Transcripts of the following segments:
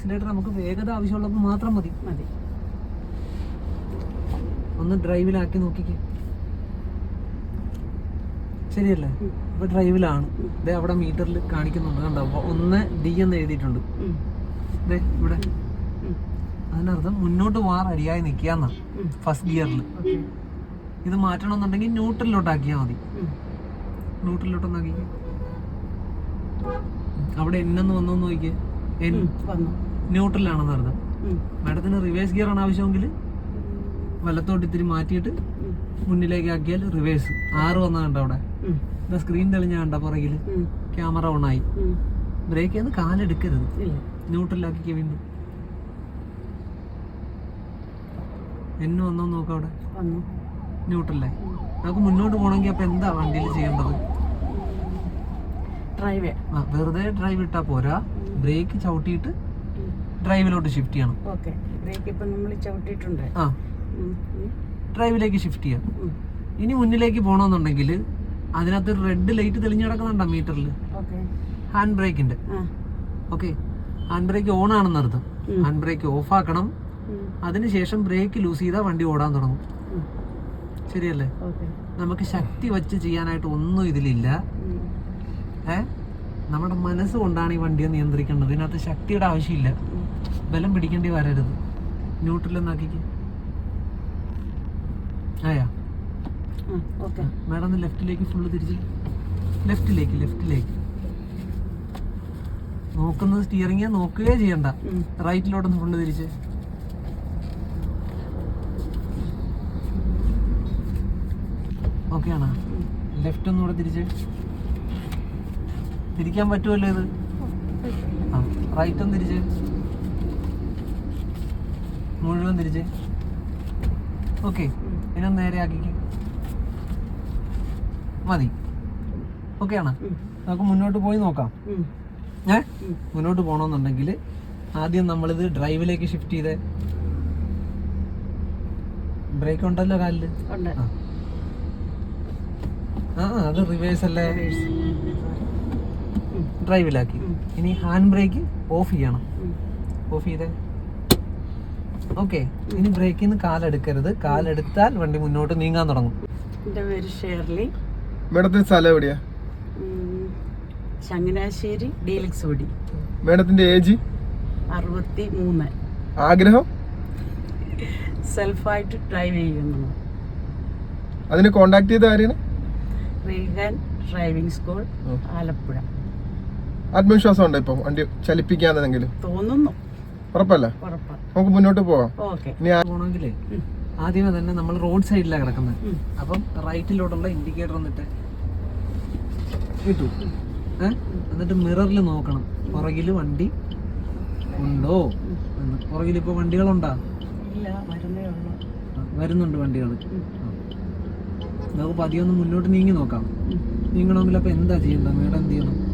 Accelerator നമുക്ക് വേഗത ആവശ്യമുള്ളപ്പോൾ മാത്രം മതി. മതി. ഒന്ന് ഡ്രൈവിലാക്കി നോക്കിക്കേ. ശരിയല്ലേ? ഇപ്പൊ ഡ്രൈവിലാണ് ഇതേ അവിടെ മീറ്ററിൽ കാണിക്കുന്നുണ്ട് കണ്ടോ? ഒന്ന് ഡി എന്ന് എഴുതിയിട്ടുണ്ട്. ഇതേ ഇവിടെ. അതിനർത്ഥം മുന്നോട്ട് വാർ അടിയായി നിൽക്കുക ഫസ്റ്റ് ഗിയറിൽ ഇത് മാറ്റണമെന്നുണ്ടെങ്കിൽ ന്യൂട്രലിലോട്ടാക്കിയാൽ മതി. ഉം. ന്യൂട്രലിലോട്ടൊന്നാക്കിക്കേ അവിടെ എന്നൊന്ന് വന്നു നോക്കിക്കേ. എൻ വന്നു. ന്യൂട്രലാണെന്ന് അർത്ഥം. മാഡത്തിന് റിവേഴ്സ് ഗിയർ ആണ് ആവശ്യമെങ്കിൽ വലത്തോട്ട് ഇത്തിരി മാറ്റിയിട്ട്. മുന്നിലേക്ക് ആക്കിയാൽ റിവേഴ്സ് ആറ് വന്ന കണ്ട അവിടെ. ഇതാ സ്ക്രീൻ തെളിഞ്ഞ കണ്ട പുറകിൽ ക്യാമറ ഓൺ ആയി. ബ്രേക്ക് ചെയ്ത് കാലെടുക്കരുത്. ന്യൂട്രലാക്കി വീണ്ടും. എന്നു വന്നോ നോക്കാം അവിടെ. ന്യൂട്രലായി. ന്യൂട്രലേ നമുക്ക് മുന്നോട്ട് പോകണമെങ്കിൽ അപ്പൊ എന്താ വണ്ടിയിൽ ചെയ്യേണ്ടത്? ഡ്രൈവ് ആ വെറുതെ ഡ്രൈവ് ഇട്ടാ പോരാ. ബ്രേക്ക് ചവിട്ടിയിട്ട് ഡ്രൈവിലോട്ട് ഷിഫ്റ്റ് ചെയ്യണം. ഓക്കെ. ബ്രേക്ക് ഇപ്പം നമ്മൾ ചവിട്ടിയിട്ടുണ്ട്. ആ. ഡ്രൈവിലേക്ക് ഷിഫ്റ്റ് ചെയ്യാം. ഇനി മുന്നിലേക്ക് പോകണമെന്നുണ്ടെങ്കിൽ അതിനകത്ത് റെഡ് ലൈറ്റ് തെളിഞ്ഞു കിടക്കുന്നുണ്ടോ മീറ്ററിൽ ഹാൻഡ് ബ്രേക്കിന്റെ ഓക്കെ. ഹാൻഡ് ബ്രേക്ക് ഓൺ ആണെന്ന് അർത്ഥം. ഹാൻഡ് ബ്രേക്ക് ഓഫ് ആക്കണം. അതിനുശേഷം ബ്രേക്ക് ലൂസ് ചെയ്താൽ വണ്ടി ഓടാൻ തുടങ്ങും. ശരിയല്ലേ? നമുക്ക് ശക്തി വച്ച് ചെയ്യാനായിട്ട് ഒന്നും ഇതിലില്ല. ഉം. നമ്മുടെ മനസ്സുകൊണ്ടാണ് ഈ വണ്ടിയെ നിയന്ത്രിക്കേണ്ടത്. ഇതിനകത്ത് ശക്തിയുടെ ആവശ്യമില്ല. ബലം പിടിക്കേണ്ടി വരരുത്. ന്യൂട്രലെന്നാക്കിക്ക് ആയാ? മാഡം ഒന്ന് ലെഫ്റ്റിലേക്ക് ഫുള്ള് തിരിച്ച്. ലെഫ്റ്റിലേക്ക് ലെഫ്റ്റിലേക്ക്. നോക്കുന്നത് സ്റ്റിയറിംഗ് നോക്കുകയേ ചെയ്യണ്ട. റൈറ്റിലോട്ട് റൈറ്റിലോട്ടൊന്ന് ഫുള്ള് തിരിച്ച്. ഓക്കെ ആണോ? ലെഫ്റ്റ് ഒന്നുകൂടെ തിരിച്ച്. തിരിക്കാൻ പറ്റുമല്ലോ ഇത്? ആ റൈറ്റ് ഒന്ന് തിരിച്ച്. മുഴുവൻ തിരിച്ച്. ഓക്കെ. ഇനി നേരെ ആക്കിക്ക്. മതി. ഓക്കെ ആണ്? നമുക്ക് മുന്നോട്ട് പോയി നോക്കാം. ഞാൻ ഏ? മുന്നോട്ട് പോകണമെന്നുണ്ടെങ്കിൽ ആദ്യം നമ്മളിത് ഡ്രൈവിലേക്ക് ഷിഫ്റ്റ് ചെയ്തേ. ബ്രേക്ക് ഉണ്ടല്ലോ കാലിൽ? ആ. അത് റിവേഴ്സ് അല്ലേ. ഡ്രൈവിലാക്കി. ഇനി ഹാൻഡ് ബ്രേക്ക് ഓഫ് ചെയ്യണം. ഓഫ് ചെയ്തേ. ഓക്കെ. ഇനി ബ്രേക്കിൽ നിന്ന് കാലെടുക്കരുത്. കാലെടുത്താൽ വണ്ടി മുന്നോട്ട് നീങ്ങാൻ തുടങ്ങും. എന്റെ പേര് ഷേർലി. മേഡത്തിന്റെ സ്ഥലം എവിടെയാ? ചങ്ങനാശ്ശേരി ഡീലക്സ് ഓടി. മേഡത്തിന്റെ ഏജ്? അറുപത്തി മൂന്ന് ആഗ്രഹം? സെൽഫായിട്ട് ഡ്രൈവ് ചെയ്യുന്നു. അതിന് കോണ്ടാക്ട് ചെയ്ത ആരെയാണ് റീഗൻ ഡ്രൈവിംഗ് സ്കൂൾ ആലപ്പുഴ. ആത്മവിശ്വാസം ഉണ്ടോ ഇപ്പം? വണ്ടി ചലിപ്പിക്കാന്നെങ്കിലും തോന്നുന്നു. ഉറപ്പല്ല? നമുക്ക് മുന്നോട്ട് പോവാം. ഓക്കെ. ഇനി ആ- പോകണമെങ്കിലേ. ആദ്യമേ തന്നെ നമ്മൾ റോഡ് സൈഡിലാണ് കിടക്കുന്നത്. അപ്പം റൈറ്റിലോട്ടുള്ള ഇൻഡിക്കേറ്റർ എന്നിട്ട് എന്നിട്ട് മിററിൽ നോക്കണം. പുറകിൽ വണ്ടി ഉണ്ടോ എന്ന്. പുറകിൽ ഇപ്പോൾ വണ്ടികളുണ്ടാ? ഇല്ല വരുന്നേ ഉള്ളൂ. വരുന്നുണ്ട് വണ്ടികൾ. നമുക്ക് പതിയൊന്ന് മുന്നോട്ട് നീങ്ങി നോക്കാം. നീങ്ങണമെങ്കിൽ അപ്പോൾ എന്താ ചെയ്യേണ്ടത്? മേഡം എന്ത് ചെയ്യണം?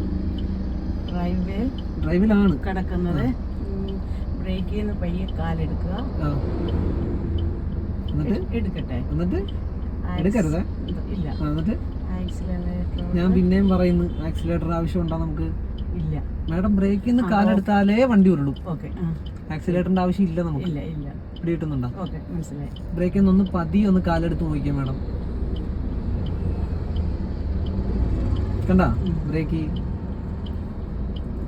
ഡ്രൈവേ ഡ്രൈവിലാണ് കിടക്കുന്നത്. ബ്രേക്ക് ചെയ്യുന്ന പയ്യെ കാലെടുക്കുക. എടുക്കട്ടെ. ആക്സ്- ഇല്ല. എന്നിട്ട്? ഞാൻ പിന്നെയും പറയുന്നു ആക്സിലേറ്റർ ആവശ്യം ഉണ്ടോ നമുക്ക്? ഇല്ല. മാഡം ബ്രേക്കിൽ നിന്ന് കാലെടുത്താലേ വണ്ടി ഉരുളും. ഓക്കെ ആക്സിലേറ്ററിന്റെ ആവശ്യമില്ല നമുക്ക്. ഇല്ല ഇല്ല. ഇവിടെ കിട്ടുന്നുണ്ടോ? ഓക്കെ മനസ്സിലായി. ബ്രേക്കിൽ നിന്ന് ഒന്ന് പതി ഒന്ന് കാലെടുത്ത് നോക്കിയാൽ മാഡം. കണ്ട? ബ്രേക്ക്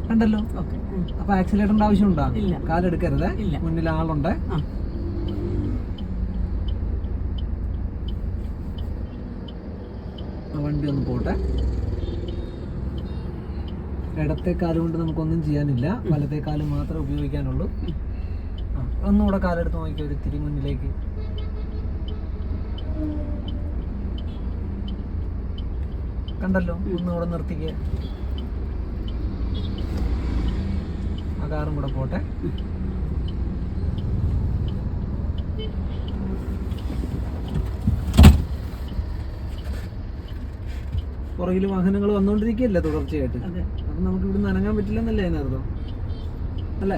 കണ്ടല്ലോ ഓക്കെ. അപ്പൊ ആക്സിലേറ്ററിന്റെ ആവശ്യമുണ്ടോ. കാലെടുക്കരുത്. മുന്നിൽ ആളുണ്ട്. വണ്ടി ഒന്ന് പോട്ടെ. ഇടത്തെ കാൽ കൊണ്ട് നമുക്കൊന്നും ചെയ്യാനില്ല. വലത്തെ കാൽ മാത്രമേ ഉപയോഗിക്കാനുള്ളൂ. ഒന്നുകൂടെ കാലെടുത്ത് നോക്കി ഒരു ഇത്തിരി മുന്നിലേക്ക്. കണ്ടല്ലോ? ഒന്നുകൂടെ നിർത്തിക്കുക ആ കാറും കൂടെ പോട്ടെ. പുറകിൽ വാഹനങ്ങൾ വന്നുകൊണ്ടിരിക്കുകയല്ലേ തുടർച്ചയായിട്ട്? അപ്പം നമുക്ക് ഇവിടുന്ന് അനങ്ങാൻ പറ്റില്ലെന്നല്ലേ അതിനർത്ഥം അല്ലേ?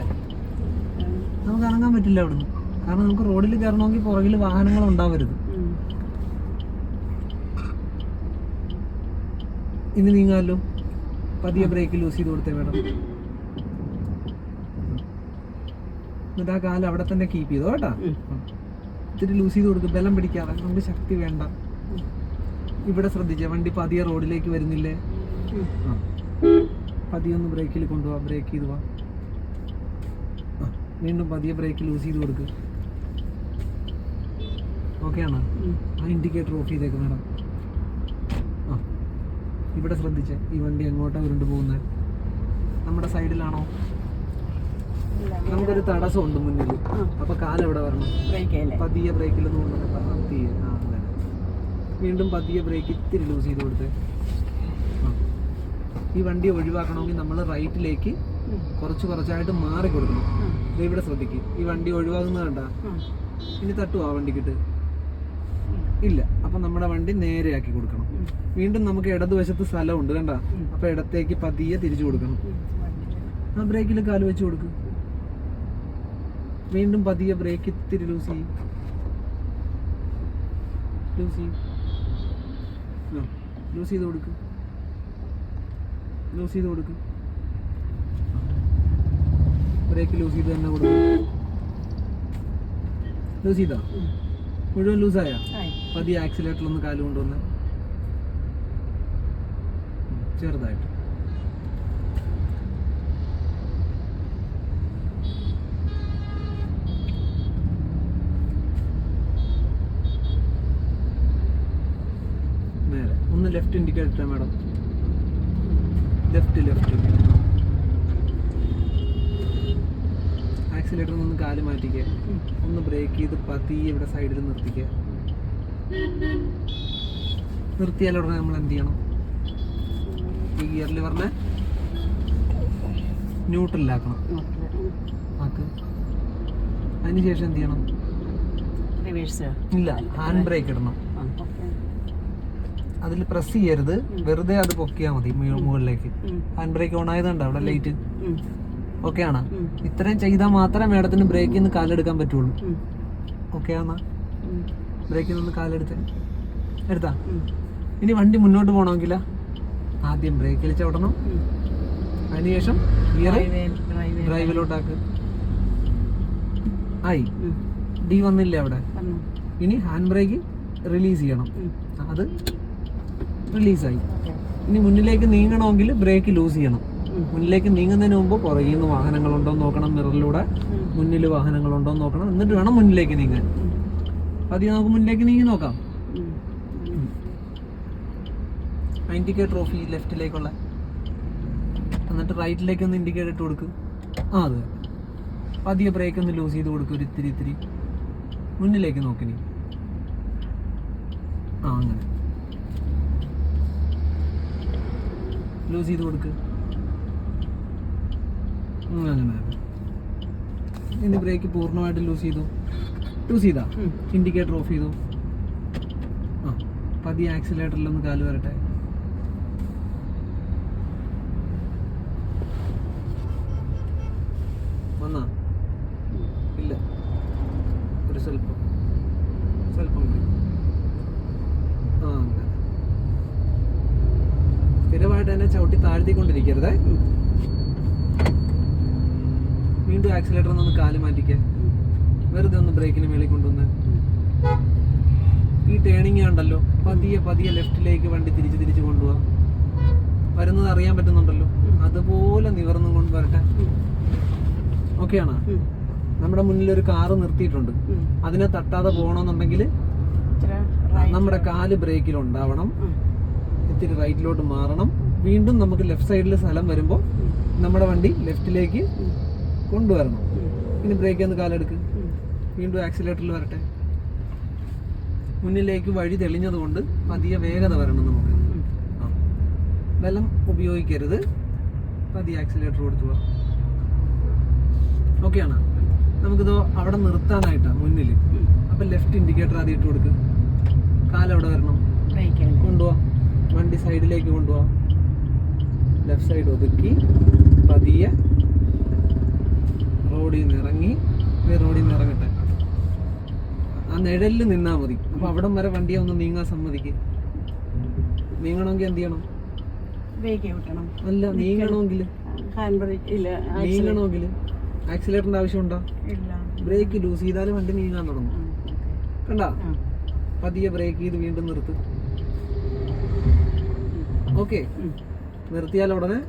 നമുക്ക് അനങ്ങാൻ പറ്റില്ല അവിടുന്ന് കാരണം നമുക്ക് റോഡിൽ കയറണമെങ്കിൽ പുറകിൽ വാഹനങ്ങൾ ഉണ്ടാവരുത്. ഇനി നീങ്ങാമല്ലോ പതിയെ ബ്രേക്ക് ലൂസ് ചെയ്ത് കൊടുത്തേ മേഡം. എന്നിട്ട് ആ കാലം അവിടെ തന്നെ കീപ്പ് ചെയ്തു കേട്ടാ. ഇത്തിരി ലൂസ് ചെയ്ത് കൊടുക്കും. ബലം പിടിക്കാതെ നമുക്ക് ശക്തി വേണ്ട. ഇവിടെ ശ്രദ്ധിച്ചേ. വണ്ടി പതിയെ റോഡിലേക്ക് വരുന്നില്ലേ. ആ. പതിയെ ഒന്ന് ബ്രേക്കിൽ കൊണ്ടുപോവാ ബ്രേക്ക് ചെയ്ത് പോവാ വീണ്ടും പതിയെ ബ്രേക്ക് ലൂസ് ചെയ്ത് കൊടുക്ക്. ഓക്കെ ആണോ? ആ ഇൻഡിക്കേറ്റർ ഓഫ് ചെയ്തേക്ക് മാഡം. ആ. ഇവിടെ ശ്രദ്ധിച്ചേ. ഈ വണ്ടി എങ്ങോട്ടാണ് ഉരുണ്ട് പോകുന്നത്? നമ്മുടെ സൈഡിലാണോ നമുക്കൊരു തടസ്സമുണ്ട് മുന്നിൽ ആ. അപ്പൊ കാലെവിടെ എവിടെ വരണം? പതിയ ബ്രേക്കിൽ പതിയെ വീണ്ടും പതിയെ ബ്രേക്ക് ഇത്തിരി ലൂസ് ചെയ്ത് കൊടുത്ത്. ഈ വണ്ടി ഒഴിവാക്കണമെങ്കിൽ നമ്മൾ റൈറ്റിലേക്ക്. കുറച്ച് കുറച്ചായിട്ട് മാറി കൊടുക്കണം. ഇവിടെ ശ്രദ്ധിക്കും. ഈ വണ്ടി ഒഴിവാകുന്നത് കണ്ട? ഇനി തട്ടുവാ വണ്ടിക്കിട്ട്? ഇല്ല. അപ്പൊ നമ്മുടെ വണ്ടി നേരെയാക്കി കൊടുക്കണം. വീണ്ടും നമുക്ക് ഇടതുവശത്ത് സ്ഥലമുണ്ട് കണ്ട. അപ്പൊ ഇടത്തേക്ക് പതിയെ തിരിച്ചു കൊടുക്കണം. ആ ബ്രേക്കിൽ കാൽ വെച്ച് കൊടുക്ക്. വീണ്ടും പതിയെ ബ്രേക്ക് ഇത്തിരി ലൂസ്. ചെയ്യും ലൂസ് ലൂസ് ചെയ്ത് കൊടുക്കും. ലൂസ് ചെയ്ത് കൊടുക്കും. ബ്രേക്ക് ലൂസ് ചെയ്ത് തന്നെ കൊടുക്കും. ലൂസ് ചെയ്താ. മുഴുവൻ ലൂസായ. പതിയെ ആക്സിലേറ്ററിലൊന്ന് കാൽ കൊണ്ടുവന്ന്. ചെറുതായിട്ട് നേരെ ഒന്ന് left indicator madam. Left left accelerator ഒന്ന് കാൽ മാറ്റിക്കുക. ഒന്ന് ബ്രേക്ക് ചെയ്ത് പതിയെ ഇവിടെ സൈഡിൽ നിർത്തിക്കുക നിർത്തിയാൽ ഉടനെ നമ്മൾ എന്ത് ചെയ്യണം? ഈ ഗിയറിൽ പറഞ്ഞ ന്യൂട്രലാക്കണം. ആക്ക്. അതിനുശേഷം എന്ത് ചെയ്യണം? ഇല്ല ഹാൻഡ് ബ്രേക്ക് ഇടണം. അതിൽ പ്രസ് ചെയ്യരുത്. വെറുതെ അത് പൊക്കിയാൽ മതി മുകളിലേക്ക്. ഹാൻഡ് ബ്രേക്ക് ഓൺ ആയതുണ്ട് അവിടെ ലൈറ്റ്. ഓക്കെ ആണ്? ഇത്രയും ചെയ്താൽ മാത്രമേ മേഡത്തിന് ബ്രേക്കിൽ നിന്ന് കാലെടുക്കാൻ പറ്റുള്ളൂ. ഓക്കെ ആണോ. ബ്രേക്കിൽ നിന്ന് കാലെടുത്ത്. എടുത്താ? ഇനി വണ്ടി മുന്നോട്ട് പോകണമെങ്കിൽ ആദ്യം ബ്രേക്കിൽ ചവിടണം. അതിനുശേഷം. ഡ്രൈവിലോട്ടാക്ക് ആയി. ഡി വന്നില്ലേ അവിടെ? ഇനി ഹാൻഡ് ബ്രേക്ക് റിലീസ് ചെയ്യണം അത് റിലീസായി. ഇനി മുന്നിലേക്ക് നീങ്ങണമെങ്കിൽ ബ്രേക്ക് ലൂസ് ചെയ്യണം. മുന്നിലേക്ക് നീങ്ങുന്നതിന് മുമ്പ് പുറകിൽ നിന്ന് വാഹനങ്ങളുണ്ടോ നോക്കണം മിററിലൂടെ. മുന്നിൽ വാഹനങ്ങളുണ്ടോ നോക്കണം. എന്നിട്ട് വേണം മുന്നിലേക്ക് നീങ്ങാൻ. പതിയെ നമുക്ക് മുന്നിലേക്ക് നീങ്ങി നോക്കാം. ഇൻഡിക്കേറ്റർ ഈ ലെഫ്റ്റിലേക്കുള്ള എന്നിട്ട് റൈറ്റിലേക്ക് ഒന്ന് ഇൻഡിക്കേറ്റർ ഇട്ട് കൊടുക്കും. ആ അതെ. പതിയെ ബ്രേക്ക് ഒന്ന് ലൂസ് ചെയ്ത് കൊടുക്കും ഒരു ഇത്തിരി ഇത്തിരി. മുന്നിലേക്ക് നോക്കിനി ആ അങ്ങനെ. ലൂസ് ചെയ്ത് കൊടുക്ക്. അങ്ങനെ ഇനി ബ്രേക്ക് പൂർണമായിട്ട് ലൂസ് ചെയ്തു. ലൂസ് ചെയ്താ. ഇൻഡിക്കേറ്റർ ഓഫ് ചെയ്തു. ആ പതിയെ ആക്സിലേറ്ററിലൊന്ന് കാൽ വരട്ടെ വന്നാ ഇല്ല ഒരു സ്വല്പം സ്വല്പം കൂടി ആ അങ്ങനെ സ്ഥിരമായിട്ട് തന്നെ ചവിട്ടി താഴ്ത്തിക്കൊണ്ടിരിക്കരുതേ ഉം. വീണ്ടും ആക്സിലേറ്റർ ഒന്ന് കാൽ മാറ്റിക്കുക വെറുതെ ഒന്ന് ബ്രേക്കിന് മേളിൽ കൊണ്ടുവന്ന് ഈ ടേണിങ് ഉണ്ടല്ലോ. പതിയെ പതിയെ ലെഫ്റ്റിലേക്ക് വണ്ടി തിരിച്ച് തിരിച്ച് കൊണ്ടുപോകാം വരുന്നത് അറിയാൻ പറ്റുന്നുണ്ടല്ലോ. അതുപോലെ നിവർന്നും കൊണ്ട് വരട്ടെ. ഓക്കെ ആണോ? നമ്മുടെ മുന്നിൽ ഒരു കാറ് നിർത്തിയിട്ടുണ്ട്. അതിനെ തട്ടാതെ പോകണമെന്നുണ്ടെങ്കിൽ. നമ്മുടെ കാൽ ബ്രേക്കിൽ ഉണ്ടാവണം. ഇത്തിരി റൈറ്റിലോട്ട് മാറണം. വീണ്ടും നമുക്ക് ലെഫ്റ്റ് സൈഡിൽ സ്ഥലം വരുമ്പോൾ നമ്മുടെ വണ്ടി ലെഫ്റ്റിലേക്ക് കൊണ്ടുവരണം. ഇനി ബ്രേക്ക് ഒന്ന് കാലെടുക്ക്. വീണ്ടും ആക്സിലേറ്ററിൽ വരട്ടെ. മുന്നിലേക്ക് വഴി തെളിഞ്ഞതുകൊണ്ട് പതിയെ വേഗത വരണം നമുക്ക് ബലം ഉപയോഗിക്കരുത്. പതിയെ ആക്സിലേറ്റർ കൊടുത്തു പോവാം. ഓക്കെ ആണ്? നമുക്കിത് അവിടെ നിർത്താനായിട്ടാണ് മുന്നിൽ. അപ്പം ലെഫ്റ്റ് ഇൻഡിക്കേറ്റർ ആദ്യം ഇട്ട് കൊടുക്ക്. കാലവിടെ വരണം? കൊണ്ടുപോവാം. വണ്ടി സൈഡിലേക്ക് കൊണ്ടുപോവാം. ലെഫ്റ്റ് സൈഡ് ഒതുക്കി പതിയെ റോഡിൽ നിന്ന് ഇറങ്ങി റോഡിൽ നിന്ന് ഇറങ്ങട്ടെ ആ നിഴലിൽ നിന്നാൽ മതി. അപ്പൊ അവിടം വരെ വണ്ടിയെ ഒന്ന് നീങ്ങാൻ സമ്മതിക്ക്. നീങ്ങണമെങ്കിൽ എന്ത് ചെയ്യണം. അല്ല നീങ്ങണമെങ്കിൽ. നീങ്ങണമെങ്കിൽ ആക്സിലേറ്ററിന്റെ ആവശ്യമുണ്ടോ? ബ്രേക്ക് ലൂസ് ചെയ്താൽ വണ്ടി നീങ്ങാൻ തുടങ്ങും. കണ്ട? പതിയെ ബ്രേക്ക് ചെയ്ത് വീണ്ടും നിർത്ത്. ഓക്കെ. നിർത്തിയാൽ ഉടനെ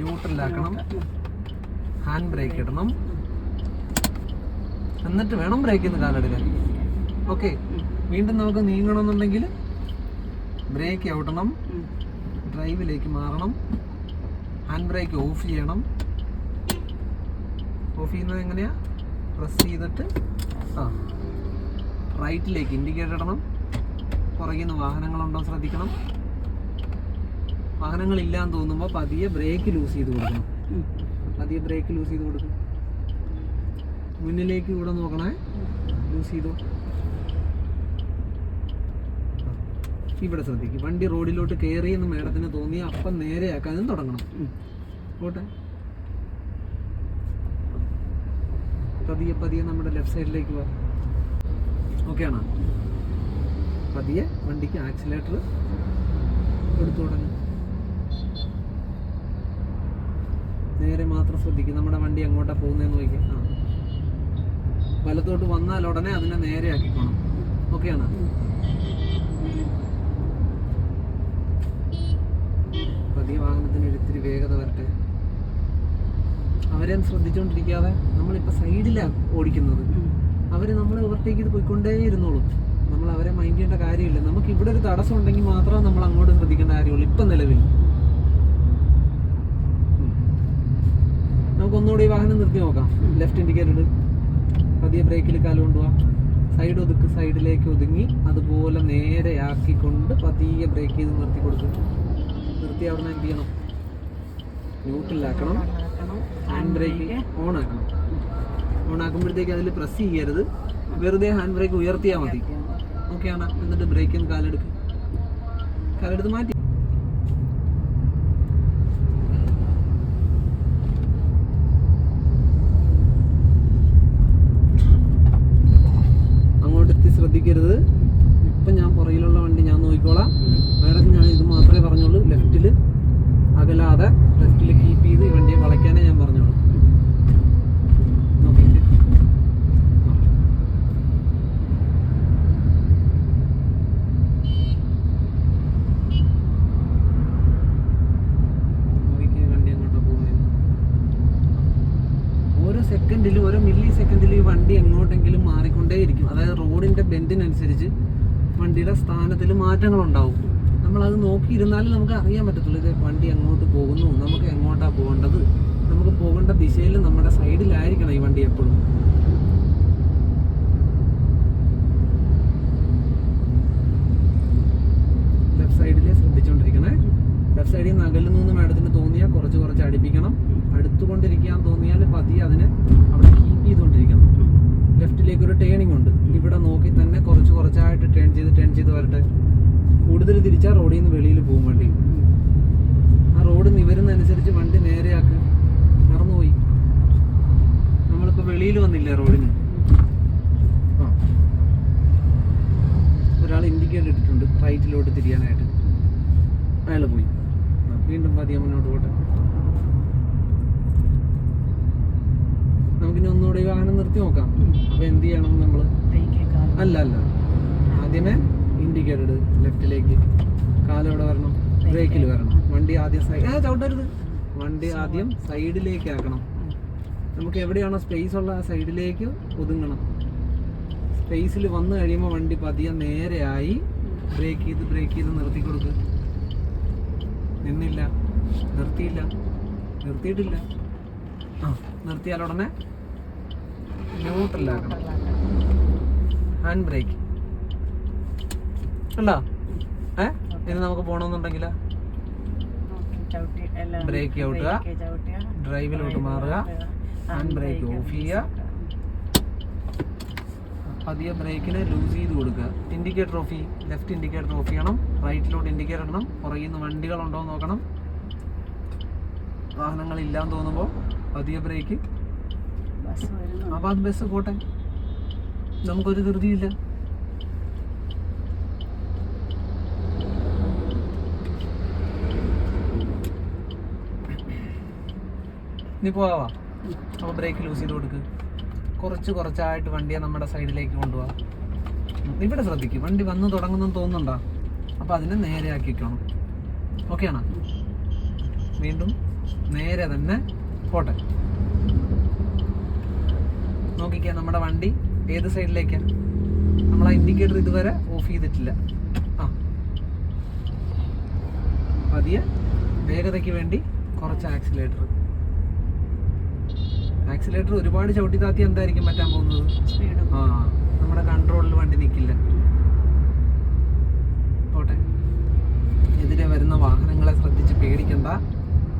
ന്യൂട്രലാക്കണം. ഹാൻഡ് ബ്രേക്ക് ഇടണം. എന്നിട്ട് വേണം ബ്രേക്ക് നിന്ന് കാലെടുക്കാൻ ഓക്കെ. വീണ്ടും നമുക്ക് നീങ്ങണമെന്നുണ്ടെങ്കിൽ ബ്രേക്ക് ഔട്ടണം. ഡ്രൈവിലേക്ക് മാറണം. ഹാൻഡ് ബ്രേക്ക് ഓഫ് ചെയ്യണം. ഓഫ് ചെയ്യുന്നത് എങ്ങനെയാ? പ്രസ് ചെയ്തിട്ട് ആ റൈറ്റിലേക്ക് ഇൻഡിക്കേറ്റർ ഇടണം. പുറകിൽ നിന്ന് വാഹനങ്ങളുണ്ടോ ശ്രദ്ധിക്കണം. വാഹനങ്ങളില്ലാന്ന് തോന്നുമ്പോൾ പതിയെ ബ്രേക്ക് ലൂസ് ചെയ്ത് കൊടുക്കണം. പതിയെ ബ്രേക്ക് ലൂസ് ചെയ്ത് കൊടുക്കണം മുന്നിലേക്ക് കൂടെ നോക്കണേ. ലൂസ് ചെയ്തു? ഇവിടെ ശ്രദ്ധിക്കും. വണ്ടി റോഡിലോട്ട് കയറി എന്ന് മേഡത്തിന് തോന്നി അപ്പം നേരെയാക്കാനും തുടങ്ങണം. പോട്ടെ. പതിയെ പതിയെ നമ്മുടെ ലെഫ്റ്റ് സൈഡിലേക്ക് പോവാം ഓക്കെ ആണോ? പതിയെ വണ്ടിക്ക് ആക്സിലേറ്റർ കൊടുത്തു തുടങ്ങി. നേരെ മാത്രം ശ്രദ്ധിക്കും. നമ്മുടെ വണ്ടി എങ്ങോട്ടാ പോകുന്നതെന്ന് നോക്കിയാൽ ആ. വലത്തോട്ട് വന്നാൽ ഉടനെ അതിനെ നേരെ ആക്കിക്കോണം. ഓക്കെ ആണോ പതിയെ വാഹനത്തിന് ഒരു ഇത്തിരി വേഗത വരട്ടെ അവരെ ശ്രദ്ധിച്ചുകൊണ്ടിരിക്കാതെ നമ്മളിപ്പോൾ സൈഡിലാണ് ഓടിക്കുന്നത്. അവർ നമ്മളെ ഓവർടേക്ക് ചെയ്ത് പോയിക്കൊണ്ടേ ഇരുന്നോളൂ. നമ്മൾ അവരെ മൈൻഡ് ചെയ്യേണ്ട കാര്യമില്ല. നമുക്ക് ഇവിടെ ഒരു തടസ്സം ഉണ്ടെങ്കിൽ മാത്രമേ നമ്മൾ അങ്ങോട്ട് ശ്രദ്ധിക്കേണ്ട കാര്യമുള്ളൂ ഇപ്പം നിലവിൽ. നമുക്കൊന്നുകൂടി നമുക്ക് ഒന്നുകൂടി ഈ വാഹനം നിർത്തി നോക്കാം. ലെഫ്റ്റ് ഇൻഡിക്കേറ്റർ പതിയെ ബ്രേക്കിൽ കാലം കൊണ്ടുപോവാം സൈഡ് ഒതുക്ക് സൈഡിലേക്ക് ഒതുങ്ങി അതുപോലെ നേരെ ആക്കിക്കൊണ്ട് പതിയെ ബ്രേക്ക് ചെയ്ത് നിർത്തി കൊടുക്കും. നിർത്തി അവിടെ എന്ത് ചെയ്യണം? ന്യൂട്രലാക്കണം. ഹാൻഡ് ബ്രേക്ക് ഓൺ ആക്കണം ഓൺ ആക്കുമ്പോഴത്തേക്ക് അതിൽ പ്രസ് ചെയ്യരുത്. വെറുതെ ഹാൻഡ് ബ്രേക്ക് ഉയർത്തിയാൽ മതി. ഓക്കെ ആണ്? എന്നിട്ട് ബ്രേക്കിൽ കാലെടുക്ക്. കാലെടുത്ത് മാറ്റി. അങ്ങോട്ടെത്തി ശ്രദ്ധിക്കരുത്. ഇപ്പം ഞാൻ പുറകിലുള്ള വണ്ടി ഞാൻ നോക്കിക്കോളാം. മാഡം ഞാൻ ഇത് മാത്രമേ പറഞ്ഞുള്ളൂ. ലെഫ്റ്റിൽ അകലാതെ ലെഫ്റ്റിൽ കീപ്പ് ചെയ്ത് ഈ വണ്ടിയെ വളയ്ക്കാനേ ഞാൻ പറഞ്ഞോളൂ നോക്കിയിട്ട് ആ. നോക്കിക്കേ വണ്ടി എങ്ങോട്ടാ പോകുന്നത് ഓരോ സെക്കൻഡിലും ഓരോ മില്ലി സെക്കൻഡിലും ഈ വണ്ടി എങ്ങോട്ടെങ്കിലും മാറിക്കൊണ്ടേയിരിക്കും അതായത് റോഡിന്റെ ബെൻഡിനനുസരിച്ച് വണ്ടിയുടെ സ്ഥാനത്തിൽ മാറ്റങ്ങൾ ഉണ്ടാവും നമ്മളത് നോക്കിയിരുന്നാലും നമുക്ക് അറിയാൻ പറ്റത്തുള്ളൂ ഇത് വണ്ടി എങ്ങോട്ട് പോകുന്നു നമുക്ക് എങ്ങോട്ടാണ് പോകേണ്ടത്? നമുക്ക് പോകേണ്ട ദിശയിൽ നമ്മുടെ സൈഡിലായിരിക്കണം ഈ വണ്ടി എപ്പോഴും. ലെഫ്റ്റ് സൈഡിൽ ശ്രദ്ധിച്ചുകൊണ്ടിരിക്കണേ ലെഫ്റ്റ് സൈഡിൽ നിന്ന് അകലുന്നു എന്ന് മാഡത്തിന് തോന്നിയാൽ കുറച്ച് കുറച്ച് അടുപ്പിക്കണം അടുത്തുകൊണ്ടിരിക്കാൻ തോന്നിയാൽ പതിയെ അതിനെ അവിടെ കീപ്പ് ചെയ്തുകൊണ്ടിരിക്കണം ലെഫ്റ്റിലേക്ക് ഒരു ടേണിംഗ് ഉണ്ട് ഇവിടെ നോക്കി തന്നെ കുറച്ച് കുറച്ചായിട്ട് ടേൺ ചെയ്ത് ടേൺ ചെയ്ത് വരട്ടെ. കൂടുതൽ തിരിച്ചാൽ റോഡിൽ നിന്ന് വെളിയിൽ പോകും വണ്ടി. ആ റോഡ് നിവരുന്നതനുസരിച്ച് വണ്ടി നേരെയാക്ക് മറന്നുപോയി. നമ്മളിപ്പോൾ വെളിയിൽ വന്നില്ല റോഡിന് ആ. ഒരാൾ ഇൻഡിക്കേറ്റർ ഇട്ടിട്ടുണ്ട് റൈറ്റിലോട്ട് തിരിയാനായിട്ട്. അയാൾ പോയി. വീണ്ടും പതിയെ മുന്നോട്ട് പോട്ടെ. നമുക്കിനി ഒന്നുകൂടെ വാഹനം നിർത്തി നോക്കാം. അപ്പൊ എന്ത് ചെയ്യണം നമ്മൾ. അല്ല അല്ല. ആദ്യമേ ഇൻഡിക്കേറ്റർ ഇട് ലെഫ്റ്റിലേക്ക് കാലെവിടെ വരണം? ബ്രേക്കിൽ വരണം. വണ്ടി ആദ്യം സൈഡ് ആ ചവിട്ടരുത്. വണ്ടി ആദ്യം സൈഡിലേക്ക് ആക്കണം. നമുക്ക് എവിടെയാണോ സ്പേസ് ഉള്ള ആ സൈഡിലേക്ക് ഒതുങ്ങണം. സ്പേസിൽ വന്നു കഴിയുമ്പോൾ വണ്ടി പതിയെ നേരെയായി ബ്രേക്ക് ചെയ്ത് ബ്രേക്ക് ചെയ്ത് നിർത്തി കൊടുക്ക്. നിന്നില്ല. നിർത്തിയില്ല. നിർത്തിയിട്ടില്ല. ആ നിർത്തിയാൽ ഉടനെ ന്യൂട്രലാക്കണം ഹാൻഡ് ബ്രേക്ക് അല്ല ഏ? ഇനി നമുക്ക് പോകണമെന്നുണ്ടെങ്കിൽ ബ്രേക്ക് ചവിട്ടുക. ഡ്രൈവിലോട്ട് മാറുക. ഹാൻഡ് ബ്രേക്ക് ഓഫ് ചെയ്യുക. പതിയെ ബ്രേക്കിന് ലൂസ് ചെയ്ത് കൊടുക്കുക. ഇൻഡിക്കേറ്റർ ഓഫ് ചെയ്യും ലെഫ്റ്റ് ഇൻഡിക്കേറ്റർ ഓഫ് ചെയ്യണം. റൈറ്റിലോട്ട് ഇൻഡിക്കേറ്റർ ഇടണം. പുറകിൽ നിന്ന് വണ്ടികളുണ്ടോ എന്ന് നോക്കണം. വാഹനങ്ങൾ ഇല്ലാന്ന് തോന്നുമ്പോൾ പതിയെ ബ്രേക്ക്. അത് ബസ് പോട്ടെ. നമുക്കൊരു ധൃതിയില്ല. നീ പോവാ. അപ്പോൾ ബ്രേക്ക് ലൂസ് ചെയ്ത് കൊടുക്ക്. കുറച്ച് കുറച്ചായിട്ട് വണ്ടിയെ നമ്മുടെ സൈഡിലേക്ക് കൊണ്ടുപോവാം. ഇവിടെ ശ്രദ്ധിക്കും. വണ്ടി വന്ന് തുടങ്ങുന്നെന്ന് തോന്നുന്നുണ്ടോ? അപ്പോൾ അതിനെ നേരെ ആക്കിക്കണം ഓക്കെയാണോ വീണ്ടും നേരെ തന്നെ പോട്ടെ. നോക്കിക്കേ നമ്മുടെ വണ്ടി ഏത് സൈഡിലേക്കാണ് നമ്മൾ ആ ഇൻഡിക്കേറ്റർ ഇതുവരെ ഓഫ് ചെയ്തിട്ടില്ല. ആ. പതിയെ വേഗതയ്ക്ക് വേണ്ടി കുറച്ച് ആക്സിലേറ്റർ ആക്സിലേറ്റർ ഒരുപാട് ചവിട്ടി താത്തി എന്തായിരിക്കും പറ്റാൻ പോകുന്നത്? ആ നമ്മുടെ കൺട്രോളിൽ വണ്ടി നിൽക്കില്ല പോട്ടെ. എതിരെ വരുന്ന വാഹനങ്ങളെ ശ്രദ്ധിച്ച് പേടിക്കണ്ട.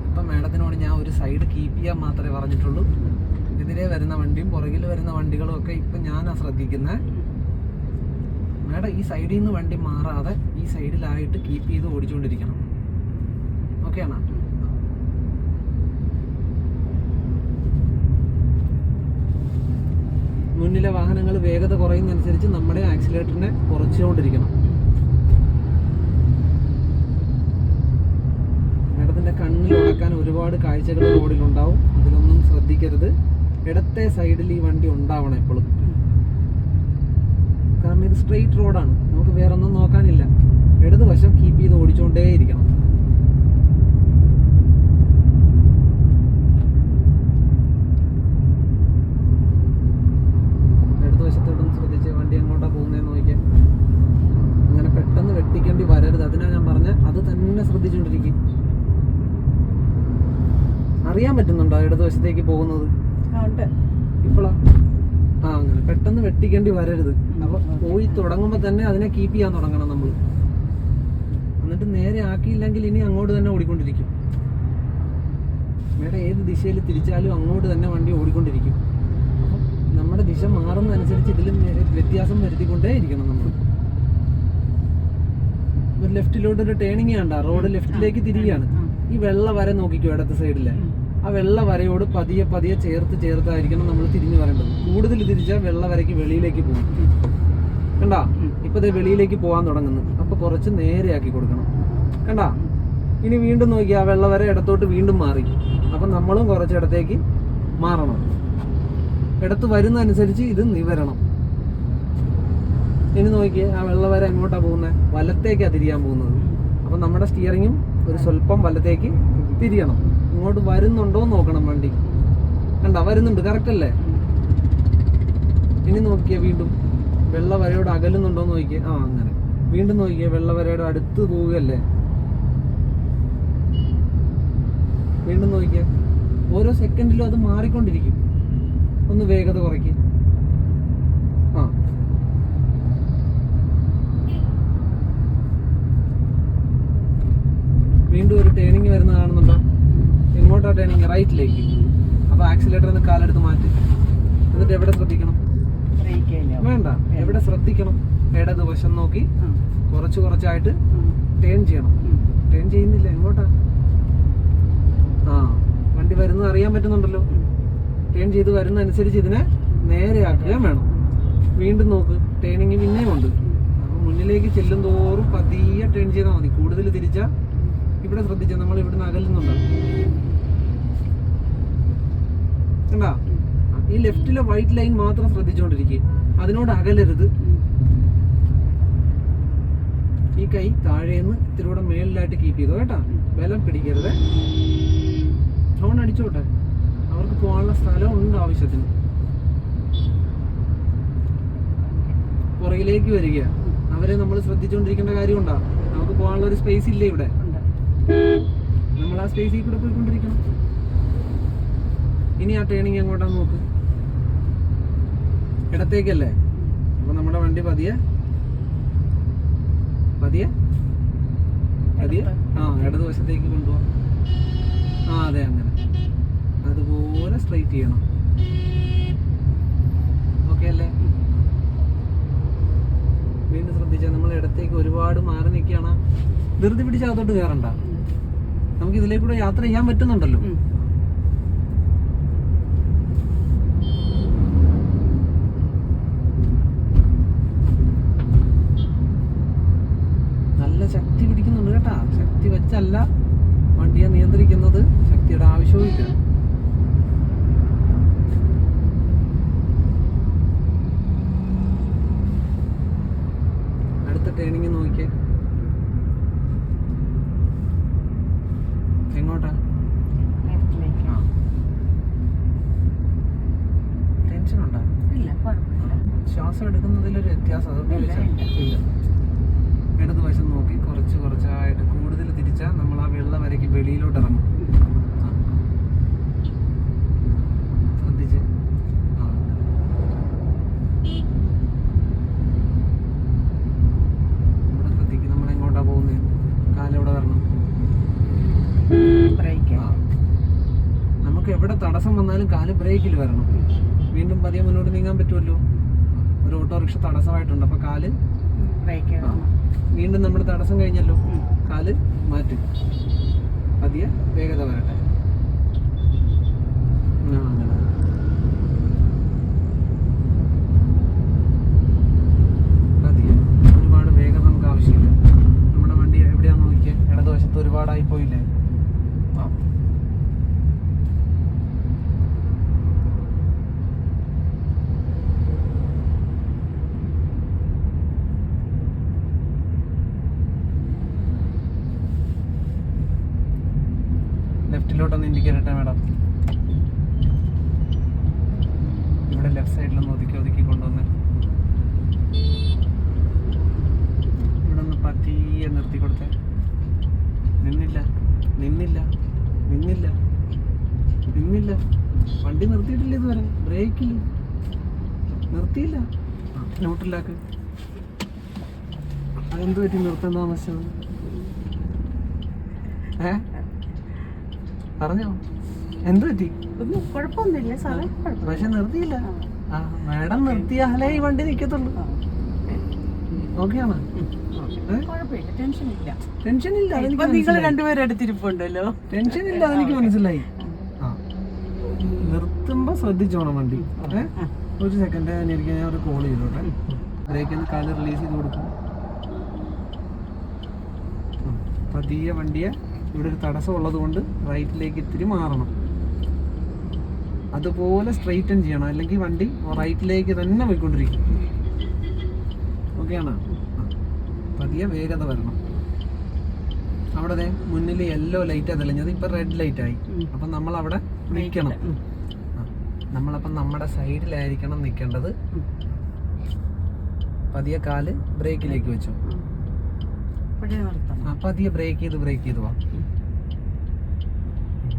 ഇപ്പം മാഡത്തിനോട് ഞാൻ ഒരു സൈഡ് കീപ്പ് ചെയ്യാൻ മാത്രമേ പറഞ്ഞിട്ടുള്ളൂ. എതിരെ വരുന്ന വണ്ടിയും പുറകിൽ വരുന്ന വണ്ടികളും ഒക്കെ ഇപ്പം ഞാനാ ശ്രദ്ധിക്കുന്നത് മാഡം ഈ സൈഡിൽ നിന്ന് വണ്ടി മാറാതെ ഈ സൈഡിലായിട്ട് കീപ്പ് ചെയ്ത് ഓടിച്ചുകൊണ്ടിരിക്കണം ഓക്കെ ആണോ മുന്നിലെ വാഹനങ്ങൾ വേഗത കുറയുന്നതനുസരിച്ച് നമ്മുടെ ആക്സിലേറ്ററിനെ കുറച്ചുകൊണ്ടിരിക്കണം. മേഡത്തിന്റെ കണ്ണിൽ ഉടക്കാൻ ഒരുപാട് കാഴ്ചകൾ റോഡിലുണ്ടാവും. അതിലൊന്നും ശ്രദ്ധിക്കരുത്. ഇടത്തെ സൈഡിൽ ഈ വണ്ടി ഉണ്ടാവണം എപ്പോഴും. കാരണം ഇത് സ്ട്രെയിറ്റ് റോഡാണ് നമുക്ക് വേറെ ഒന്നും നോക്കാനില്ല. ഇടതുവശം കീപ്പ് ചെയ്ത് ഓടിച്ചുകൊണ്ടേയിരിക്കണം ഇടതുവശത്തോട്ടൊന്ന് ശ്രദ്ധിച്ച് വണ്ടി എങ്ങോട്ടാ പോകുന്നതെന്ന് നോക്കിയാൽ അങ്ങനെ പെട്ടെന്ന് വെട്ടിക്കേണ്ടി വരരുത് അതിനാ ഞാൻ പറഞ്ഞ അത് തന്നെ ശ്രദ്ധിച്ചുകൊണ്ടിരിക്കും അറിയാൻ ഇടതുവശത്തേക്ക് പോകുന്നത്. ഇപ്പോഴാ ആ അങ്ങനെ പെട്ടെന്ന് വെട്ടിക്കേണ്ടി വരരുത്. അപ്പൊ പോയി തുടങ്ങുമ്പോ തന്നെ അതിനെ കീപ്പ് ചെയ്യാൻ തുടങ്ങണം നമ്മൾ എന്നിട്ട് നേരെ ആക്കിയില്ലെങ്കിൽ ഇനി അങ്ങോട്ട് തന്നെ ഓടിക്കൊണ്ടിരിക്കും. മേഡം ഏത് ദിശയിൽ തിരിച്ചാലും അങ്ങോട്ട് തന്നെ വണ്ടി ഓടിക്കൊണ്ടിരിക്കും. അപ്പം നമ്മുടെ ദിശ മാറുന്നതനുസരിച്ച് ഇതിലും വ്യത്യാസം വരുത്തിക്കൊണ്ടേ ഇരിക്കണം നമ്മൾ ഒരു ലെഫ്റ്റിലോട്ട് ഒരു ടേണിങ് കണ്ട റോഡ് ലെഫ്റ്റിലേക്ക് തിരികെയാണ് ഈ വെള്ള വരെ നോക്കിക്കോ ഇടത്തെ സൈഡിലെ ആ വെള്ള വരയോട് പതിയെ പതിയെ ചേർത്ത് ചേർത്തായിരിക്കണം നമ്മൾ തിരിഞ്ഞു വരേണ്ടത്. കൂടുതൽ തിരിച്ചാൽ വെള്ള വരയ്ക്ക് വെളിയിലേക്ക് പോകും കണ്ടാ? ഇപ്പൊ ദേ വെളിയിലേക്ക് പോകാൻ തുടങ്ങുന്നു. അപ്പൊ കുറച്ച് നേരെയാക്കി കൊടുക്കണം. കണ്ടാ? ഇനി വീണ്ടും നോക്കി ആ വെള്ള വര ഇടത്തോട്ട് വീണ്ടും മാറി. അപ്പൊ നമ്മളും കുറച്ച് ഇടത്തേക്ക് മാറണം. ഇടത്ത് വരുന്നതനുസരിച്ച് ഇത് നിവരണം. ഇനി നോക്കിയേ ആ വെള്ള വര എങ്ങോട്ടാ പോകുന്നത് വലത്തേക്കാണ് തിരിയാൻ പോകുന്നത്. അപ്പൊ നമ്മുടെ സ്റ്റിയറിങ്ങും ഒരു സ്വല്പം വലത്തേക്ക് തിരിയണം. ഇങ്ങോട്ട് വരുന്നുണ്ടോ നോക്കണം വണ്ടി. കണ്ട വരുന്നുണ്ട് കറക്റ്റ് അല്ലേ? ഇനി നോക്കിയ വീണ്ടും വെള്ള വരയോട് അകലുന്നുണ്ടോ നോക്കിയേ. ആ അങ്ങനെ. വീണ്ടും നോക്കിയ വെള്ള വരയോട് അടുത്ത് പോവുകയല്ലേ? വീണ്ടും നോക്കിയ. ഓരോ സെക്കൻഡിലും അത് മാറിക്കൊണ്ടിരിക്കും. ഒന്ന് വേഗത കുറയ്ക്ക്. ആ. വീണ്ടും ഒരു ടേണിങ് വരുന്ന കാണുന്നുണ്ടോ? എങ്ങോട്ടാ ടേണിങ് റൈറ്റിലേക്ക് അപ്പോൾ ആക്സിലേറ്റർ ഒന്ന് കാലെടുത്ത് മാറ്റി. എന്നിട്ട് എവിടെ ശ്രദ്ധിക്കണം? വേണ്ട. എവിടെ ശ്രദ്ധിക്കണം? ഇടത് വശം നോക്കി. കുറച്ച് കുറച്ചായിട്ട് ടേൺ ചെയ്യണം. ടേൺ ചെയ്യുന്നില്ല. എങ്ങോട്ടാ? ആ. വണ്ടി വരുന്നത് അറിയാൻ പറ്റുന്നുണ്ടല്ലോ. ടേൺ ചെയ്ത് വരുന്ന അനുസരിച്ച് ഇതിനെ നേരെയാക്കുകയും വേണം. വീണ്ടും നോക്ക്. ടേണിങ് പിന്നെയും ഉണ്ട്. അപ്പൊ മുന്നിലേക്ക് ചെല്ലും തോറും പതിയെ ടേൺ ചെയ്താൽ മതി. കൂടുതൽ തിരിച്ചാൽ ഇവിടെ ശ്രദ്ധിച്ചാൽ നമ്മൾ ഇവിടുന്ന് അകലുന്നുണ്ടോ? കണ്ടാ? ഈ ലെഫ്റ്റിലെ വൈറ്റ് ലൈൻ മാത്രം ശ്രദ്ധിച്ചുകൊണ്ടിരിക്കുക അതിനോട് അകലരുത്. ഈ കൈ താഴേന്ന് ഇത്തിരി കൂടെ മേളിലായിട്ട് കീപ്പ് ചെയ്തോ കേട്ടാ? ബലം പിടിക്കരുത്. ഹോൺ അടിച്ചോട്ടെ. അവർക്ക് പോകാനുള്ള സ്ഥലം ഉണ്ട് ആവശ്യത്തിന്. പുറകിലേക്ക് വരിക. അവരെ നമ്മൾ ശ്രദ്ധിച്ചുകൊണ്ടിരിക്കേണ്ട കാര്യമുണ്ടോ. നമുക്ക് പോകാനുള്ള ഒരു സ്പേസ് ഇല്ലേ ഇവിടെ? നമ്മൾ ആ സ്പേസിൽ കൂടെ പോയിക്കൊണ്ടിരിക്കണം. ഇനി ആ ടേണിങ് എങ്ങോട്ടാന്ന് നോക്ക്? ഇടത്തേക്കല്ലേ? അപ്പൊ നമ്മുടെ വണ്ടി പതിയെ? പതിയെ? പതിയെ? ആ ഇടതുവശത്തേക്ക് കൊണ്ടുപോവാം ആ അതെ അങ്ങനെ. അതുപോലെ സ്ട്രൈറ്റ് ചെയ്യണം. ഓക്കെ അല്ലേ? വീണ്ടും ശ്രദ്ധിച്ചാൽ നമ്മൾ ഇടത്തേക്ക് ഒരുപാട് മാറി നിൽക്കുകയാണ്. ധൃതി പിടിച്ച് അകത്തോട്ട് കയറണ്ട. നമുക്ക് ഇതിലേക്കൂടെ യാത്ര ചെയ്യാൻ പറ്റുന്നുണ്ടല്ലോ. ശക്തിയല്ല വണ്ടിയെ നിയന്ത്രിക്കുന്നത് ശക്തിയുടെ ആവശ്യവുമില്ല അടുത്ത ടേണിങ് നോക്കിയേ ടെൻഷൻ ഉണ്ടോ? ശ്വാസം എടുക്കുന്നതിലൊരു വ്യത്യാസം അതൊന്നും ഇല്ല. ചോദിച്ചതാ. വശം നോക്കി കുറച്ച് കുറച്ചായിട്ട് കൂടുതൽ തിരിച്ചാൽ നമ്മൾ ആ വെള്ള വരയ്ക്ക് വെളിയിലോട്ട് ഇറങ്ങും ആ. ശ്രദ്ധിച്ച് ഇവിടെ ശ്രദ്ധിക്കും നമ്മൾ എങ്ങോട്ടാ പോകുന്നത് കാലെവിടെ വരണം. നമുക്ക് എവിടെ തടസ്സം വന്നാലും കാൽ ബ്രേക്കിൽ വരണം വീണ്ടും പതിയെ മുന്നോട്ട് നീങ്ങാൻ പറ്റുമല്ലോ ഒരു ഓട്ടോറിക്ഷ തടസ്സമായിട്ടുണ്ട് അപ്പൊ കാൽ ബ്രേക്ക്. വീണ്ടും നമ്മൾ തടസ്സം കഴിഞ്ഞല്ലോ. കാൽ മാറ്റി. പതിയെ വേഗത വരട്ടെ. ഒരുപാട് വേഗത നമുക്ക് ആവശ്യമില്ല. നമ്മുടെ വണ്ടി എവിടെയാണെന്ന് നോക്കിയാൽ ഇടതുവശത്ത് ഒരുപാടായി പോയില്ലേ ആ. ലെഫ്റ്റിലോട്ടൊന്ന് മേഡം. ഇവിടെ ലെഫ്റ്റ് സൈഡിലൊന്ന് ഒതുക്കി ഒതുക്കി കൊണ്ടുവന്ന്. ഇവിടെ ഒന്ന് പതിയെ നിർത്തി കൊടുത്തേ. നിന്നില്ല നിന്നില്ല നിന്നില്ല നിന്നില്ല. വണ്ടി നിർത്തിയിട്ടില്ല ഇതുവരെ. ബ്രേക്കില്ല നിർത്തിയില്ല. ന്യൂട്രലാക്ക് അതെന്ത് പറ്റി? നിർത്താൻ താമസിച്ചത് ഏ? പറഞ്ഞോ. എന്ത് പറ്റി? ഒന്നും കുഴപ്പമൊന്നുമില്ല സാറേ പക്ഷെ നിർത്തിയില്ല. ആ. മാഡം നിർത്തിയാലേ ഈ വണ്ടി നിൽക്കത്തുള്ളൂ. ഓക്കെയാണ് ടെൻഷൻ ഇല്ല നിങ്ങൾ മനസ്സിലായി. രണ്ടുപേരും എടുത്തിരിപ്പുണ്ടല്ലോ ടെൻഷൻ ഇല്ല അതെനിക്ക് മനസ്സിലായി. ആ. നിർത്തുമ്പോ ശ്രദ്ധിച്ചോണം വണ്ടി. ഏ? ഒരു സെക്കൻഡ് എനിക്ക് ഞാൻ ഒരു കോൾ ചെയ്തോട്ടെ. ബ്രേക്കിൽ കാൽ റിലീസ് ചെയ്ത് കൊടുക്കും. പതിയെ വണ്ടിയെ ഇവിടെ ഒരു തടസ്സം ഉള്ളതുകൊണ്ട് റൈറ്റിലേക്ക് ഇത്തിരി മാറണം. അതുപോലെ സ്ട്രെയിറ്റൻ ചെയ്യണം. അല്ലെങ്കിൽ വണ്ടി റൈറ്റിലേക്ക് തന്നെ പോയിക്കൊണ്ടിരിക്കും. ഓക്കെയാണ് പതിയെ വേഗത വരണം. അവിടെ മുന്നിൽ യെല്ലോ ലൈറ്റാ തെളിഞ്ഞത്. ഇപ്പൊ റെഡ് ലൈറ്റ് ആയി. ഉം. അപ്പൊ നമ്മൾ അവിടെ നിൽക്കണം. നമ്മളപ്പം നമ്മുടെ സൈഡിലായിരിക്കണം നിൽക്കേണ്ടത്. പതിയെ കാൽ ബ്രേക്കിലേക്ക് വെച്ചു. പതിയെ ബ്രേക്ക് ചെയ്ത് ബ്രേക്ക് ചെയ്ത് വാ.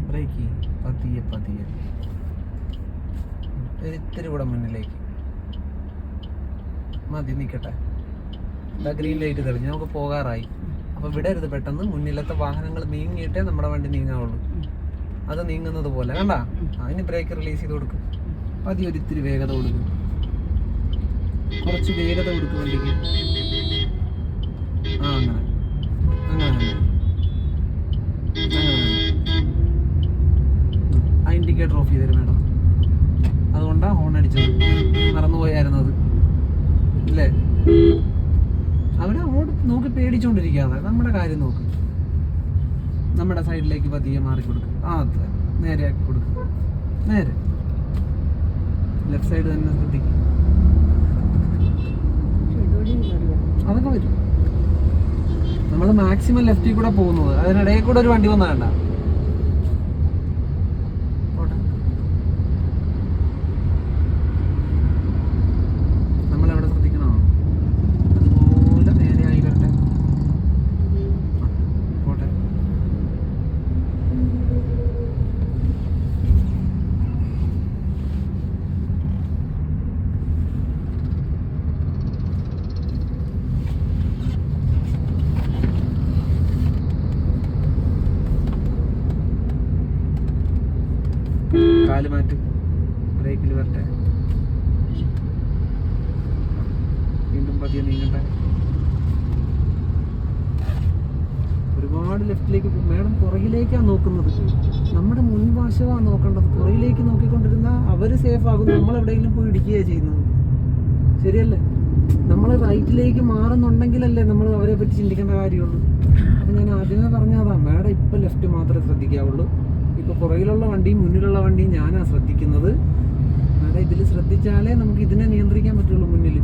ബ്രേക്ക് പതിയെ പതിയെ. ഇത്തിരി കൂടെ മുന്നിലേക്ക്. മതി നിൽക്കട്ടെ ഗ്രീൻ ലൈറ്റ് തെളിഞ്ഞ്. നമുക്ക് പോകാറായി. അപ്പോൾ വിടരുത് പെട്ടെന്ന്. മുന്നിലത്തെ വാഹനങ്ങൾ നീങ്ങിയിട്ടേ നമ്മുടെ വണ്ടി നീങ്ങാവുള്ളൂ. അത് നീങ്ങുന്നത് പോലെ. കണ്ട? അതിന് ബ്രേക്ക് റിലീസ് ചെയ്ത് കൊടുക്കും. പതിയെ ഒരു ഇത്തിരി വേഗത കൊടുക്കും. കുറച്ച് വേഗത കൊടുക്കും വണ്ടിക്ക്. ആ അങ്ങനെ അങ്ങനെ തന്നെ. അങ്ങനെ തന്നെ. ആ ഇൻഡിക്കേറ്റർ ഓഫ് ചെയ്തേരും മാഡം. അതുകൊണ്ടാണ് ഹോൺ അടിച്ചത്. മറന്നുപോയായിരുന്നത് ഇല്ലേ? അവരെ അങ്ങോട്ട് നോക്കി പേടിച്ചുകൊണ്ടിരിക്കാതെ നമ്മുടെ കാര്യം നോക്ക്. നമ്മുടെ സൈഡിലേക്ക് പതിയെ മാറി കൊടുക്കുക ആ അത് നേരെ ആക്കി കൊടുക്കും. നേരെ. ലെഫ്റ്റ് സൈഡ് തന്നെ ശ്രദ്ധിക്കും ഇതുവഴി വരുമോ? അതൊക്കെ വരും നമ്മൾ മാക്സിമം ലെഫ്റ്റിൽ കൂടെ പോകുന്നത്. അതിനിടയിൽ കൂടെ ഒരു വണ്ടി വന്നാ വേണ്ട പോട്ടെ. നമ്മളെവിടെ ശ്രദ്ധിക്കണോ അതുപോലെ നേരെ ആയി വരട്ടെ ആ, പോട്ടെ കാൽ മാറ്റ് ബ്രേക്കിൽ വരട്ടെ വീണ്ടും പതിയെ നീങ്ങട്ടെ ഒരുപാട് ലെഫ്റ്റിലേക്ക് മേഡം പുറകിലേക്കാണ് നോക്കുന്നത്. നമ്മുടെ മുൻവശമാണ് നോക്കേണ്ടത്. പുറകിലേക്ക് നോക്കിക്കൊണ്ടിരുന്ന അവർ സേഫ് ആകും. നമ്മൾ എവിടെയെങ്കിലും പോയി ഇടിക്കുകയാണ് ചെയ്യുന്നത്. ശരിയല്ലേ? നമ്മൾ റൈറ്റിലേക്ക് മാറുന്നുണ്ടെങ്കിലല്ലേ നമ്മൾ അവരെ പറ്റി ചിന്തിക്കേണ്ട കാര്യമുള്ളൂ. അപ്പം ഞാൻ ആദ്യമേ പറഞ്ഞതാ മേഡം ഇപ്പം ലെഫ്റ്റ് മാത്രമേ ശ്രദ്ധിക്കാവുള്ളൂ. ഇപ്പോൾ പുറകിലുള്ള വണ്ടിയും മുന്നിലുള്ള വണ്ടിയും ഞാനാണ് ശ്രദ്ധിക്കുന്നത്. മേഡം ഇതിൽ ശ്രദ്ധിച്ചാലേ നമുക്ക് ഇതിനെ നിയന്ത്രിക്കാൻ പറ്റുള്ളൂ മുന്നിൽ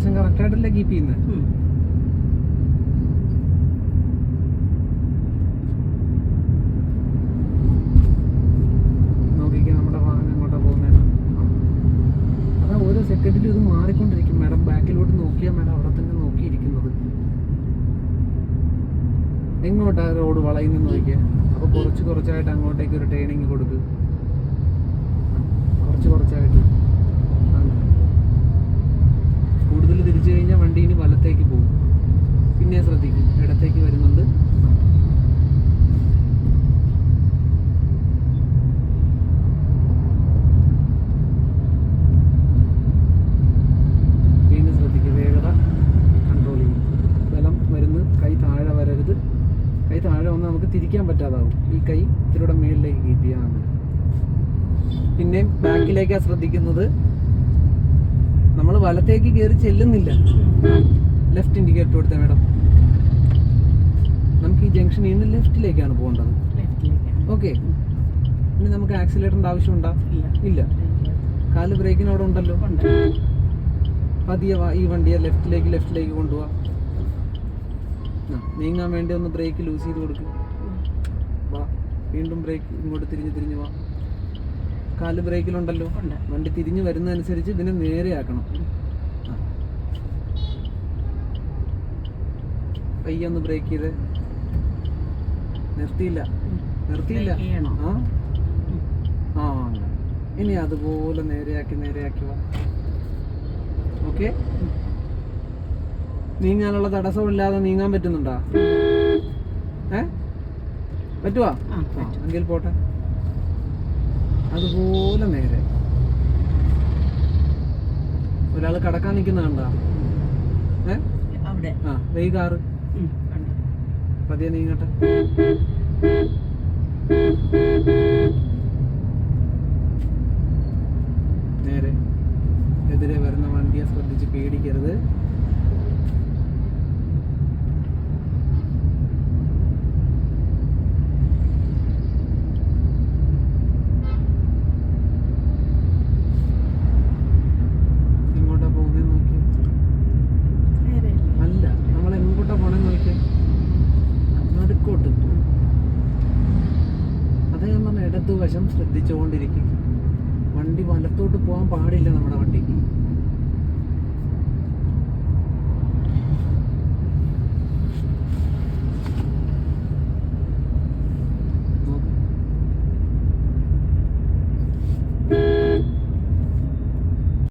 ഏകദേശം കറക്റ്റ് ആയിട്ടല്ല കീപ്പ് ചെയ്യുന്നത് നോക്കിക്കാൻ വാഹനം എങ്ങോട്ടാ പോകുന്നത് അതാ ഓരോ സെക്കൻഡിലും ഇത് മാറിക്കൊണ്ടിരിക്കും. മാഡം ബാക്കിലോട്ട് നോക്കിയാൽ മാഡം അവിടെ തന്നെ നോക്കിയിരിക്കുന്നത്. എങ്ങോട്ടാ റോഡ് വളയുന്നു നോക്കിയാൽ അപ്പോൾ കുറച്ച് കുറച്ചായിട്ട് അങ്ങോട്ടേക്ക് ഒരു ട്രെയിനിങ് കൊടുക്ക്. കുറച്ച് കുറച്ചായിട്ട് വണ്ടി ഇനി വലത്തേക്ക് പോകും. പിന്നെ ശ്രദ്ധിക്കും ഇടത്തേക്ക് വരുന്നുണ്ട്. വീണ്ടും ശ്രദ്ധിക്കുക വേഗത കൺട്രോൾ ചെയ്യും. ബലം വരുന്ന് കൈ താഴെ വരരുത്. കൈ താഴെ വന്ന് നമുക്ക് തിരിക്കാൻ പറ്റാതാവും. ഈ കൈ ഇത്തിരിയുടെ മുകളിലേക്ക് കീപ്പ് ചെയ്യാൻ പിന്നെയും ബാക്കിലേക്കാണ് ശ്രദ്ധിക്കുന്നത് വലത്തേക്ക് കയറി ചെല്ലുന്നില്ല. ലെഫ്റ്റ് ഇൻഡിക്കേറ്റർ കൊടുത്ത മാഡം. നമുക്ക് ഈ ജംഗ്ഷനിൽ നിന്ന് ലെഫ്റ്റിലേക്കാണ് പോകേണ്ടത്. ഓക്കെ ഇനി നമുക്ക് ആക്സിലേറ്ററിന്റെ ആവശ്യമുണ്ടോ? ഇല്ല. ഇല്ല. കാൽ ബ്രേക്കിന് അവിടെ ഉണ്ടല്ലോ. പതിയ ഈ വണ്ടിയെ ലെഫ്റ്റിലേക്ക് ലെഫ്റ്റിലേക്ക് കൊണ്ടുപോവാ. നീങ്ങാൻ വേണ്ടി ഒന്ന് ബ്രേക്ക് ലൂസ് ചെയ്ത് കൊടുക്കും. വാ വീണ്ടും ബ്രേക്ക് ഇങ്ങോട്ട് തിരിഞ്ഞ് തിരിഞ്ഞ് വാ. കാൽ ബ്രേക്കിലുണ്ടല്ലോ വണ്ടി തിരിഞ്ഞ് വരുന്നതനുസരിച്ച് ഇതിനെ നേരെയാക്കണം ആ. പയ്യെ ഒന്ന് ബ്രേക്ക് ചെയ്ത്. നിർത്തിയില്ല. നിർത്തിയില്ല? ആ? ആ ഇനി അതുപോലെ നേരെയാക്കി നേരെയാക്കി വാ. ഓക്കെ നീങ്ങാനുള്ള തടസ്സമില്ലാതെ നീങ്ങാൻ പറ്റുന്നുണ്ടോ? ഏ? പറ്റുവാ? എങ്കിൽ പോട്ടെ. അതുപോലെ നേരെ. ഒരാൾ കടക്കാൻ നിൽക്കുന്ന കണ്ടാ? ഏ? അവിടെ. ആ വെയ് കാറ്. ഉം, കണ്ടു പതിയെ നീങ്ങട്ടെ. നേരെ എതിരെ വരുന്ന വണ്ടിയെ ശ്രദ്ധിച്ച് പേടിക്കരുത്.